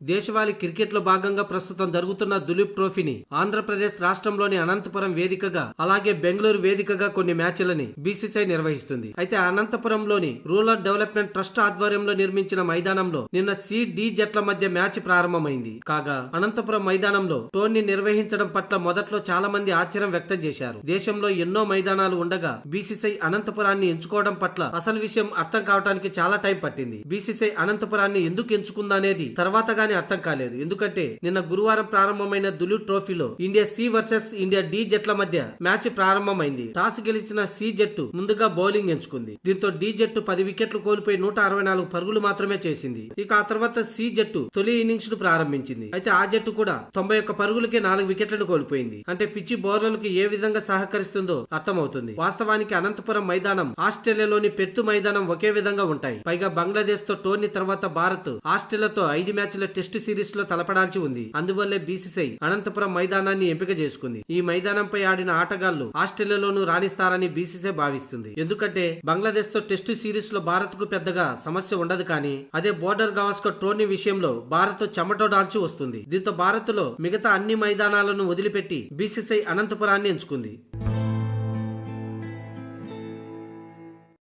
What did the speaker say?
దేశవాళీ క్రికెట్లో భాగంగా ప్రస్తుతం జరుగుతున్న దులీప్ ట్రోఫీని ఆంధ్రప్రదేశ్ రాష్ట్రంలోని అనంతపురం వేదికగా అలాగే బెంగళూరు వేదికగా కొన్ని మ్యాచ్లని బీసీసీఐ నిర్వహిస్తుంది. అయితే అనంతపురంలోని రూరల్ డెవలప్మెంట్ ట్రస్ట్ ఆధ్వర్యంలో నిర్మించిన మైదానంలో నిన్న సి డి జట్ల మధ్య మ్యాచ్ ప్రారంభమైంది. కాగా అనంతపురం మైదానంలో టోర్నీ నిర్వహించడం పట్ల మొదట్లో చాలా మంది ఆశ్చర్యం వ్యక్తం చేశారు. దేశంలో ఎన్నో మైదానాలు ఉండగా బీసీసీఐ అనంతపురాన్ని ఎంచుకోవడం పట్ల అసలు విషయం అర్థం కావడానికి చాలా టైం పట్టింది. బీసీసీఐ అనంతపురాన్ని ఎందుకు ఎంచుకుందనేది తర్వాతగా అని అర్థం కాలేదు. ఎందుకంటే నిన్న గురువారం ప్రారంభమైన దులు ట్రోఫీలో India C versus India D జట్ల మధ్య మ్యాచ్ ప్రారంభమైంది. టాస్ గెలిచిన సి జట్టు ముందుగా బౌలింగ్ ఎంచుకుంది. దీంతో డి జట్టు పది వికెట్లు కోల్పోయి నూట అరవై నాలుగు పరుగులు మాత్రమే చేసింది. ఇక ఆ తర్వాత సి జట్టు తొలి ఇన్నింగ్స్ను ప్రారంభించింది. అయితే ఆ జట్టు కూడా తొంభై ఒక్క పరుగులకే నాలుగు వికెట్లను కోల్పోయింది. అంటే పిచ్చి బౌలర్లకు ఏ విధంగా సహకరిస్తుందో అర్థమవుతుంది. వాస్తవానికి అనంతపురం మైదానం ఆస్ట్రేలియాలోని పెత్తు మైదానం ఒకే విధంగా ఉంటాయి. పైగా బంగ్లాదేశ్తో టోర్నీ తర్వాత భారత్ ఆస్ట్రేలియాతో ఐదు మ్యాచ్ల టెస్టు సిరీస్లో తలపడాల్సి ఉంది. అందువల్లే బీసీసీఐ అనంతపురం మైదానాన్ని ఎంపిక చేసుకుంది. ఈ మైదానంపై ఆడిన ఆటగాళ్ళు ఆస్ట్రేలియాలోనూ రాణిస్తారని బీసీసీఐ భావిస్తుంది. ఎందుకంటే బంగ్లాదేశ్తో టెస్టు సిరీస్లో భారత్కు పెద్దగా సమస్య ఉండదు కానీ అదే బోర్డర్ గవాస్కర్ టోర్నీ విషయంలో భారత్ చెమటోడాల్సి వస్తుంది. దీంతో భారత్లో మిగతా అన్ని మైదానాలను వదిలిపెట్టి బీసీసీఐ అనంతపురాన్ని ఎంచుకుంది.